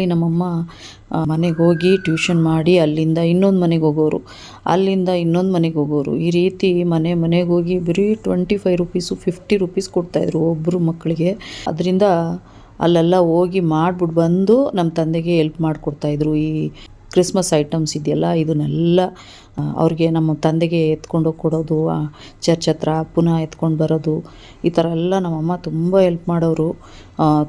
ನಮ್ಮಮ್ಮ ಮನೆಗೆ ಹೋಗಿ ಟ್ಯೂಷನ್ ಮಾಡಿ ಅಲ್ಲಿಂದ ಇನ್ನೊಂದು ಮನೆಗೆ ಹೋಗೋರು. ಅಲ್ಲಿಂದ ಇನ್ನೊಂದು ಮನೆಗೆ ಹೋಗೋರು. ಈ ರೀತಿ ಮನೆ, ಮನೆಗೆ ಹೋಗಿ ಬರೀ twenty five rupees fifty rupees ಕೊಡ್ತಾಯಿದ್ರು ಒಬ್ಬರು ಮಕ್ಕಳಿಗೆ. ಅದರಿಂದ ಅಲ್ಲೆಲ್ಲ ಹೋಗಿ ಮಾಡ್ಬಿಟ್ಟು ಬಂದು ನಮ್ಮ ತಂದೆಗೆ ಎಲ್ಪ್ ಮಾಡಿಕೊಡ್ತಾಯಿದ್ರು ಈ ಕ್ರಿಸ್ಮಸ್ ಐಟಮ್ಸ್ ಇದೆಯಲ್ಲ, ಇದನ್ನೆಲ್ಲ ಅವ್ರಿಗೆ ನಮ್ಮ ತಂದೆಗೆ ಎತ್ಕೊಂಡು ಕೊಡೋದು ಚರ್ಚ್ ಹತ್ರ ಪುನಃ ಎತ್ಕೊಂಡು ಬರೋದು, ಈ ಥರ ಎಲ್ಲ ನಮ್ಮಮ್ಮ ತುಂಬ ಹೆಲ್ಪ್ ಮಾಡೋರು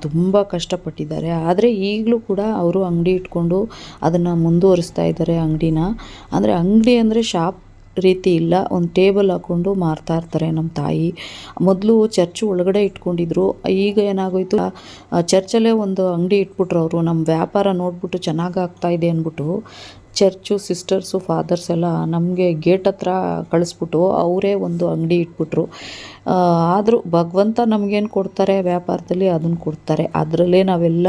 ತುಂಬ ಕಷ್ಟಪಟ್ಟಿದ್ದಾರೆ. ಆದರೆ ಈಗಲೂ ಕೂಡ ಅವರು ಅಂಗಡಿ ಇಟ್ಕೊಂಡು ಅದನ್ನು ಮುಂದುವರಿಸ್ತಾ ಇದ್ದಾರೆ ಅಂಗಡಿನ. ಅಂದರೆ ಅಂಗಡಿ ಅಂದರೆ ಶಾಪ್ ರೀತಿ ಇಲ್ಲ. ಒಂದು ಟೇಬಲ್ ಹಾಕ್ಕೊಂಡು ಮಾರ್ತಾ ಇರ್ತಾರೆ ನಮ್ಮ ತಾಯಿ. ಮೊದಲು ಚರ್ಚ್ ಒಳಗಡೆ ಇಟ್ಕೊಂಡಿದ್ರು. ಈಗ ಏನಾಗೋಯ್ತು? ಚರ್ಚಲ್ಲೇ ಒಂದು ಅಂಗಡಿ ಇಟ್ಬಿಟ್ರು ಅವರು. ನಮ್ಮ ವ್ಯಾಪಾರ ನೋಡ್ಬಿಟ್ಟು ಚೆನ್ನಾಗಿ ಇದೆ ಅಂದ್ಬಿಟ್ಟು ಚರ್ಚು, ಸಿಸ್ಟರ್ಸು, ಫಾದರ್ಸ್ ಎಲ್ಲ ನಮಗೆ ಗೇಟ್ ಹತ್ರ ಕಳಿಸ್ಬಿಟ್ಟು ಅವರೇ ಒಂದು ಅಂಗಡಿ ಇಟ್ಬಿಟ್ರು. ಆದರೂ ಭಗವಂತ ನಮಗೇನು ಕೊಡ್ತಾರೆ? ವ್ಯಾಪಾರದಲ್ಲಿ ಅದನ್ನು ಕೊಡ್ತಾರೆ. ಅದರಲ್ಲೇ ನಾವೆಲ್ಲ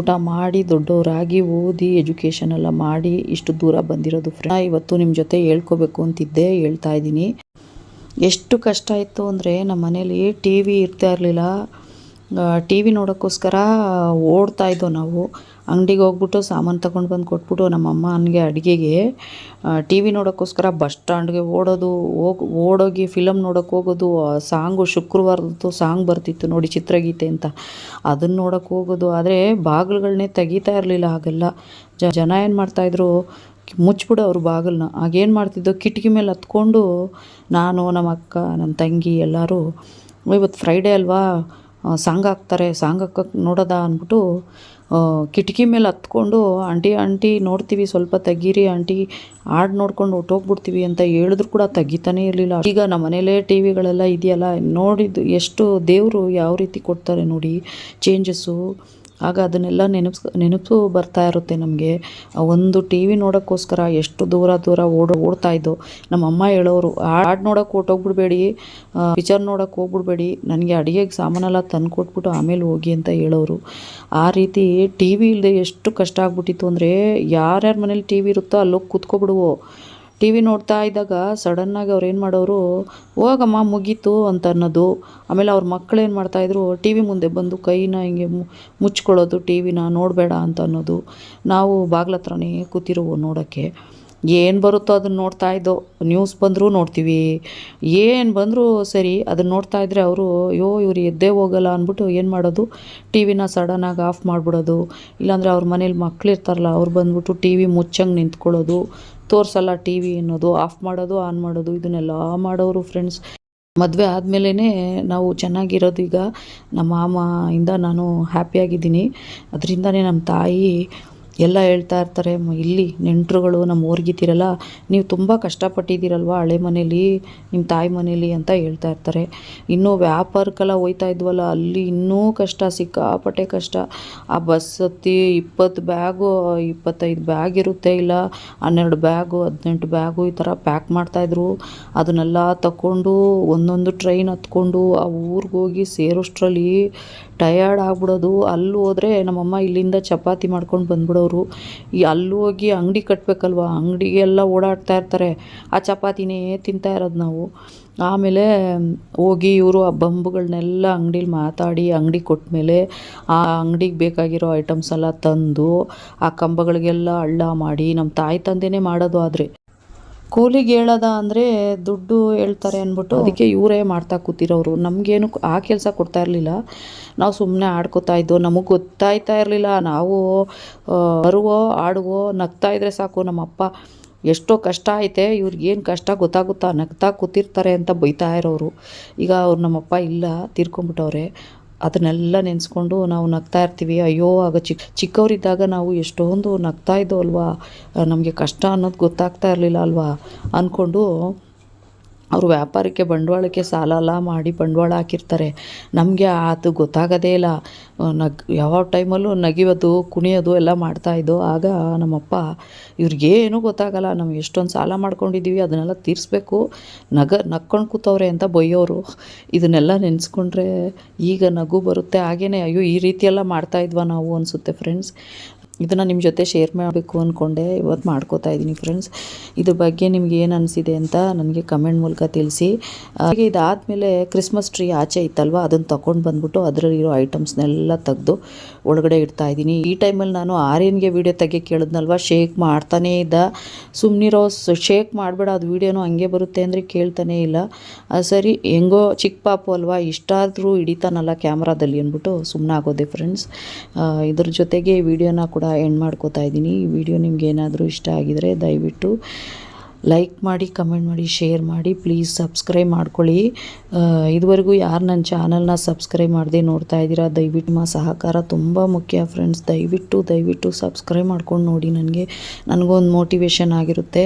ಊಟ ಮಾಡಿ, ದೊಡ್ಡವರಾಗಿ ಓದಿ ಎಜುಕೇಷನ್ ಎಲ್ಲ ಮಾಡಿ ಇಷ್ಟು ದೂರ ಬಂದಿರೋದು ಫ್ರೆಂಡ್ ಇವತ್ತು ನಿಮ್ಮ ಜೊತೆ ಹೇಳ್ಕೋಬೇಕು ಅಂತಿದ್ದೆ ಹೇಳ್ತಾ ಇದ್ದೀನಿ. ಎಷ್ಟು ಕಷ್ಟ ಇತ್ತು ಅಂದರೆ ನಮ್ಮ ಮನೇಲಿ ಟಿ ವಿ ಇರ್ತಾ ಇರಲಿಲ್ಲ. ಟಿ ವಿ ನೋಡೋಕ್ಕೋಸ್ಕರ ಓಡ್ತಾ ಇದ್ದೋ ನಾವು, ಅಂಗಡಿಗೆ ಹೋಗ್ಬಿಟ್ಟು ಸಾಮಾನು ತಗೊಂಡು ಬಂದು ಕೊಟ್ಬಿಟ್ಟು ನಮ್ಮ ಅಮ್ಮನಿಗೆ ಅಡುಗೆಗೆ ಟಿ ವಿ ನೋಡೋಕ್ಕೋಸ್ಕರ ಬಸ್ ಸ್ಟ್ಯಾಂಡ್ಗೆ ಓಡೋದು, ಹೋಗಿ, ಓಡೋಗಿ ಫಿಲಮ್ ನೋಡೋಕೆ ಹೋಗೋದು ಸಾಂಗು ಶುಕ್ರವಾರದ್ದು ಸಾಂಗ್ ಬರ್ತಿತ್ತು ನೋಡಿ ಚಿತ್ರಗೀತೆ ಅಂತ. ಅದನ್ನು ನೋಡೋಕೆ ಹೋಗೋದು, ಆದರೆ ಬಾಗಿಲುಗಳನ್ನೇ ತೆಗಿತಾ ಇರಲಿಲ್ಲ ಹಾಗೆಲ್ಲ. ಜನ ಏನು ಮಾಡ್ತಾಯಿದ್ರು ಮುಚ್ಬಿಡು ಅವ್ರ ಬಾಗಿಲನ್ನ ಆಗೇನು ಮಾಡ್ತಿದ್ದೋ, ಕಿಟಕಿ ಮೇಲೆ ಹತ್ಕೊಂಡು, ನಾನು ನಮ್ಮ ಅಕ್ಕ ನನ್ನ ತಂಗಿ ಎಲ್ಲರೂ ಇವತ್ತು ಫ್ರೈಡೇ ಅಲ್ವಾ ಸಾಂಗ್ ಹಾಕ್ತಾರೆ, ಸಾಂಗ್ ಹಾಕಕ್ಕೆ ನೋಡೋದಾ ಅಂದ್ಬಿಟ್ಟು ಕಿಟಕಿ ಮೇಲೆ ಹತ್ಕೊಂಡು, ಆಂಟಿ ಆಂಟಿ, ನೋಡ್ತೀವಿ, ಸ್ವಲ್ಪ ತೆಗೀರಿ, ಆಂಟಿ, ಹಾಡು ನೋಡ್ಕೊಂಡು ಹೊರ್ಟೋಗ್ಬಿಡ್ತೀವಿ ಅಂತ ಹೇಳಿದ್ರು ಕೂಡ ತೆಗಿತಾನೇ ಇರಲಿಲ್ಲ. ಈಗ ನಮ್ಮ ಮನೇಲೇ ಟಿ ವಿಗಳೆಲ್ಲ ಇದೆಯಲ್ಲ, ನೋಡಿದ್ದು ಎಷ್ಟು ದೇವರು ಯಾವ ರೀತಿ ಕೊಡ್ತಾರೆ ನೋಡಿ ಚೇಂಜಸ್ಸು ಆಗ ಅದನ್ನೆಲ್ಲ ನೆನಪ್ಸ್, ನೆನಪು ಬರ್ತಾ ಇರುತ್ತೆ ನಮಗೆ. ಒಂದು ಟಿ ವಿ ನೋಡೋಕ್ಕೋಸ್ಕರ ಎಷ್ಟು ದೂರ ದೂರ ಓಡೋ, ಓಡ್ತಾ ಇದ್ದೋ. ನಮ್ಮ ಅಮ್ಮ ಹೇಳೋರು ಹಾಡು ನೋಡೋಕೆ ಹೊಟ್ಟೋಗ್ಬಿಡ್ಬೇಡಿ ಪಿಕ್ಚರ್ ನೋಡೋಕೆ ಹೋಗ್ಬಿಡ್ಬೇಡಿ, ನನಗೆ ಅಡುಗೆಗೆ ಸಾಮಾನೆಲ್ಲ ತಂದು ಕೊಟ್ಬಿಟ್ಟು ಆಮೇಲೆ ಹೋಗಿ ಅಂತ ಹೇಳೋರು. ಆ ರೀತಿ ಟಿ ವಿ ಇಲ್ಲದೆ ಎಷ್ಟು ಕಷ್ಟ ಆಗ್ಬಿಟ್ಟಿತ್ತು ಅಂದರೆ, ಯಾರ್ಯಾರ ಮನೇಲಿ ಟಿ ವಿ ಇರುತ್ತೋ ಅಲ್ಲೋಗಿ ಕೂತ್ಕೊಬಿಡುವೋ. ಟಿ ವಿ ನೋಡ್ತಾ ಇದ್ದಾಗ ಸಡನ್ನಾಗಿ ಅವ್ರು ಏನು ಮಾಡೋರು, ಹೋಗಮ್ಮ, ಮುಗೀತು ಅಂತ ಅನ್ನೋದು. ಆಮೇಲೆ ಅವ್ರ ಮಕ್ಕಳೇನು ಮಾಡ್ತಾಯಿದ್ರು ಟಿ ವಿ ಮುಂದೆ ಬಂದು ಕೈನ ಹಿಂಗೆ ಮುಚ್ಕೊಳ್ಳೋದು ಟಿ ವಿನ ನೋಡಬೇಡ ಅಂತ ಅನ್ನೋದು. ನಾವು ಬಾಗ್ಲ ಹತ್ರನೇ ಕೂತಿರುವು ನೋಡೋಕ್ಕೆ. ಏನು ಬರುತ್ತೋ ಅದನ್ನು ನೋಡ್ತಾ ಇದ್ದೋ ನ್ಯೂಸ್ ಬಂದರೂ ನೋಡ್ತೀವಿ. ಏನು ಬಂದರೂ ಸರಿ ಅದನ್ನು ನೋಡ್ತಾ ಇದ್ದರೆ ಅವರು, ಅಯ್ಯೋ, ಇವ್ರು ಎದ್ದೇ ಹೋಗಲ್ಲ ಅಂದ್ಬಿಟ್ಟು ಏನು ಮಾಡೋದು? ಟಿ ವಿನ ಸಡನ್ನಾಗಿ ಆಫ್ ಮಾಡಿಬಿಡೋದು. ಇಲ್ಲಾಂದರೆ ಅವ್ರ ಮನೇಲಿ ಮಕ್ಳು ಇರ್ತಾರಲ್ಲ ಅವ್ರು ಬಂದ್ಬಿಟ್ಟು ಟಿ ವಿ ಮುಚ್ಚಂಗೆ ನಿಂತ್ಕೊಳ್ಳೋದು. ತೋರಿಸಲ್ಲ ಟಿ ವಿ ಅನ್ನೋದು ಆಫ್ ಮಾಡೋದು ಆನ್ ಮಾಡೋದು, ಇದನ್ನೆಲ್ಲ ಮಾಡೋರು ಫ್ರೆಂಡ್ಸ್ ಮದುವೆ ಆದಮೇಲೇ ನಾವು ಚೆನ್ನಾಗಿರೋದು ಈಗ. ನಮ್ಮ ಮಾಮ ಇಂದ ನಾನು ಹ್ಯಾಪಿಯಾಗಿದ್ದೀನಿ ಅದರಿಂದನೇ ನಮ್ಮ ತಾಯಿ ಎಲ್ಲ ಹೇಳ್ತಾ ಇರ್ತಾರೆ ಇಲ್ಲಿ ನೆಂಟರುಗಳು ನಮ್ಮ ಊರಿಗಿದ್ದೀರಲ್ಲ, ನೀವು ತುಂಬ ಕಷ್ಟಪಟ್ಟಿದ್ದೀರಲ್ವ ಹಳೆ ಮನೇಲಿ, ನಿಮ್ಮ ತಾಯಿ ಮನೇಲಿ, ಅಂತ ಹೇಳ್ತಾ ಇರ್ತಾರೆ. ಇನ್ನೂ ವ್ಯಾಪಾರಕ್ಕೆಲ್ಲ ಹೋಯ್ತಾ ಇದ್ವಲ್ಲ, ಅಲ್ಲಿ ಇನ್ನೂ ಕಷ್ಟ, ಸಿಕ್ಕಾಪಟ್ಟೆ ಕಷ್ಟ. ಆ ಬಸ್ ಹತ್ತಿ ಇಪ್ಪತ್ತು ಬ್ಯಾಗು, ಇಪ್ಪತ್ತೈದು ಬ್ಯಾಗ್ ಇರುತ್ತೆ ಇಲ್ಲ, ಹನ್ನೆರಡು ಬ್ಯಾಗು, ಹದಿನೆಂಟು ಬ್ಯಾಗು ಈ ಥರ ಪ್ಯಾಕ್ ಮಾಡ್ತಾಯಿದ್ರು ಅದನ್ನೆಲ್ಲ ತಗೊಂಡು ಒಂದೊಂದು ಟ್ರೈನ್ ಹತ್ಕೊಂಡು ಆ ಊರಿಗೆ ಹೋಗಿ ಸೇರೋಷ್ಟರಲ್ಲಿ ಟಯರ್ಡ್ ಆಗ್ಬಿಡೋದು. ಅಲ್ಲಿ ಹೋದರೆ ನಮ್ಮಮ್ಮ ಇಲ್ಲಿಂದ ಚಪಾತಿ ಮಾಡ್ಕೊಂಡು ಬಂದ್ಬಿಡೋರು ಈ ಅಲ್ಲಿ ಹೋಗಿ ಅಂಗಡಿ ಕಟ್ಟಬೇಕಲ್ವ ಅಂಗಡಿಗೆಲ್ಲ ಓಡಾಡ್ತಾ ಇರ್ತಾರೆ. ಆ ಚಪಾತಿನೇ ತಿಂತಾ ಇರೋದು ನಾವು. ಆಮೇಲೆ ಹೋಗಿ ಇವರು ಆ ಬಂಬುಗಳನ್ನೆಲ್ಲ ಅಂಗಡೀಲಿ ಮಾತಾಡಿ ಅಂಗಡಿ ಕೊಟ್ಟ ಮೇಲೆ ಆ ಅಂಗಡಿಗೆ ಬೇಕಾಗಿರೋ ಐಟಮ್ಸ್ ಎಲ್ಲ ತಂದು ಆ ಕಂಬಗಳಿಗೆಲ್ಲ ಹಳ್ಳ ಮಾಡಿ ನಮ್ಮ ತಾಯಿ ತಂದೆಯೇ ಮಾಡೋದು ಆದರೆ. ಕೂಲಿಗೆ ಹೇಳೋದ ಅಂದರೆ ದುಡ್ಡು ಹೇಳ್ತಾರೆ ಅಂದ್ಬಿಟ್ಟು ಅದಕ್ಕೆ ಇವರೇ ಮಾಡ್ತಾ ಕೂತಿರೋರು. ನಮಗೇನು ಆ ಕೆಲಸ ಕೊಡ್ತಾ ಇರಲಿಲ್ಲ. ನಾವು ಸುಮ್ಮನೆ ಆಡ್ಕೋತಾ ಇದ್ದೋ ನಮಗೆ ಗೊತ್ತಾಯ್ತಾ ಇರಲಿಲ್ಲ. ನಾವು ಬರುವೋ, ಆಡುವೋ, ನಗ್ತಾ ಇದ್ರೆ ಸಾಕು. ನಮ್ಮಪ್ಪ ಎಷ್ಟೋ ಕಷ್ಟ ಐತೆ. ಇವ್ರಿಗೇನು ಕಷ್ಟ ಗೊತ್ತಾಗುತ್ತಾ ನಗ್ತಾ ಕೂತಿರ್ತಾರೆ ಅಂತ ಬೈತಾ ಇರೋರು. ಈಗ ಅವ್ರು ನಮ್ಮಪ್ಪ ಇಲ್ಲ ತೀರ್ಕೊಂಬಿಟ್ಟವ್ರೆ ಅದನ್ನೆಲ್ಲ ನೆನೆಸ್ಕೊಂಡು ನಾವು ನಗ್ತಾ ಇರ್ತೀವಿ. ಅಯ್ಯೋ, ಆಗ ಚಿಕ್ಕ ಚಿಕ್ಕವರಿದ್ದಾಗ ನಾವು ಎಷ್ಟೊಂದು ನಗ್ತಾ ಇದ್ದೋ ಅಲ್ವಾ? ನಮಗೆ ಕಷ್ಟ ಅನ್ನೋದು ಗೊತ್ತಾಗ್ತಾ ಇರಲಿಲ್ಲ ಅಲ್ವಾ? ಅಂದ್ಕೊಂಡು ಅವರು ವ್ಯಾಪಾರಕ್ಕೆ ಬಂಡವಾಳಕ್ಕೆ ಸಾಲ ಎಲ್ಲ ಮಾಡಿ ಬಂಡವಾಳ ಹಾಕಿರ್ತಾರೆ. ನಮಗೆ ಅದು ಗೊತ್ತಾಗೋದೇ ಇಲ್ಲ. ನಗ್, ಯಾವ ಟೈಮಲ್ಲೂ ನಗಿಯೋದು, ಕುಣಿಯೋದು ಎಲ್ಲ ಮಾಡ್ತಾಯಿದ್ದೋ ಆಗ ನಮ್ಮಪ್ಪ ಇವ್ರಿಗೇನೂ ಗೊತ್ತಾಗಲ್ಲ. ನಾವು ಎಷ್ಟೊಂದು ಸಾಲ ಮಾಡ್ಕೊಂಡಿದ್ದೀವಿ ಅದನ್ನೆಲ್ಲ ತೀರಿಸ್ಬೇಕು. ನಗ, ನಕ್ಕೊಂಡು ಕೂತವ್ರೆ ಅಂತ ಬೈಯೋರು. ಇದನ್ನೆಲ್ಲ ನೆನೆಸ್ಕೊಂಡ್ರೆ ಈಗ ನಗು ಬರುತ್ತೆ. ಹಾಗೇನೆ, ಅಯ್ಯೋ, ಈ ರೀತಿಯೆಲ್ಲ ಮಾಡ್ತಾಯಿದ್ವ ನಾವು? ಅನಿಸುತ್ತೆ ಫ್ರೆಂಡ್ಸ್ ಇದನ್ನು ನಿಮ್ಮ ಜೊತೆ ಶೇರ್ ಮಾಡಬೇಕು ಅಂದ್ಕೊಂಡೆ ಇವತ್ತು ಮಾಡ್ಕೋತಾ ಇದ್ದೀನಿ ಫ್ರೆಂಡ್ಸ್ ಇದ್ರ ಬಗ್ಗೆ ನಿಮ್ಗೆ ಏನು ಅನಿಸಿದೆ ಅಂತ ನನಗೆ ಕಮೆಂಟ್ ಮೂಲಕ ತಿಳಿಸಿ. ಹಾಗೆ ಇದಾದಮೇಲೆ ಕ್ರಿಸ್ಮಸ್ ಟ್ರೀ ಆಚೆ ಇತ್ತಲ್ವ ಅದನ್ನು ತೊಗೊಂಡು ಬಂದ್ಬಿಟ್ಟು ಅದರಲ್ಲಿರೋ ಐಟಮ್ಸ್ನೆಲ್ಲ ತೆಗೆದು ಒಳಗಡೆ ಇಡ್ತಾ ಇದ್ದೀನಿ ಈ ಟೈಮಲ್ಲಿ ನಾನು ಆರ್ಯನ್ಗೆ ವೀಡಿಯೋ ತೆಗೆ ಕೇಳಿದ್ನಲ್ವ ಶೇಕ್ ಮಾಡ್ತಾನೇ ಇದ್ದ. ಸುಮ್ಮನಿರೋ ಶೇಕ್ ಮಾಡಬೇಡ, ಅದು ವೀಡಿಯೋನು ಹಂಗೆ ಬರುತ್ತೆ ಅಂದರೆ ಕೇಳ್ತಾನೇ ಇಲ್ಲ. ಸರಿ, ಹೆಂಗೋ ಚಿಕ್ಕ ಪಾಪು ಅಲ್ವಾ, ಇಷ್ಟಾದರೂ ಹಿಡಿತಾನಲ್ಲ ಕ್ಯಾಮ್ರಾದಲ್ಲಿ ಅಂದ್ಬಿಟ್ಟು ಸುಮ್ಮನೆ ಆಗೋದೆ ಫ್ರೆಂಡ್ಸ್ ಇದ್ರ ಜೊತೆಗೆ ವಿಡಿಯೋನ ಕೂಡ ಎಂಡ್ ಮಾಡ್ಕೋತಾ ಇದ್ದೀನಿ. ಈ ವಿಡಿಯೋ ನಿಮ್ಗೆ ಏನಾದರೂ ಇಷ್ಟ ಆಗಿದರೆ ದಯವಿಟ್ಟು ಲೈಕ್ ಮಾಡಿ ಕಮೆಂಟ್ ಮಾಡಿ ಶೇರ್ ಮಾಡಿ ಪ್ಲೀಸ್ ಸಬ್ಸ್ಕ್ರೈಬ್ ಮಾಡ್ಕೊಳ್ಳಿ. ಇದುವರೆಗೂ ಯಾರು ನನ್ನ ಚಾನಲ್ನ ಸಬ್ಸ್ಕ್ರೈಬ್ ಮಾಡದೆ ನೋಡ್ತಾ ಇದ್ದೀರಾ, ದಯವಿಟ್ಟು ನಿಮ್ಮ ಸಹಕಾರ ತುಂಬ ಮುಖ್ಯ ಫ್ರೆಂಡ್ಸ್ ದಯವಿಟ್ಟು ದಯವಿಟ್ಟು ಸಬ್ಸ್ಕ್ರೈಬ್ ಮಾಡ್ಕೊಂಡು ನೋಡಿ ನನಗೆ. ನನಗೊಂದು ಮೋಟಿವೇಶನ್ ಆಗಿರುತ್ತೆ.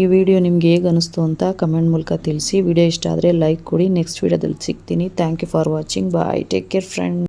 ಈ ವಿಡಿಯೋ ನಿಮ್ಗೆ ಹೇಗೆ ಅನಿಸ್ತು ಅಂತ ಕಮೆಂಟ್ ಮೂಲಕ ತಿಳಿಸಿ. ವಿಡಿಯೋ ಇಷ್ಟ ಆದರೆ ಲೈಕ್ ಕೊಡಿ. ನೆಕ್ಸ್ಟ್ ವಿಡಿಯೋದಲ್ಲಿ ಸಿಗ್ತೀನಿ. Thank you for watching bye take care friend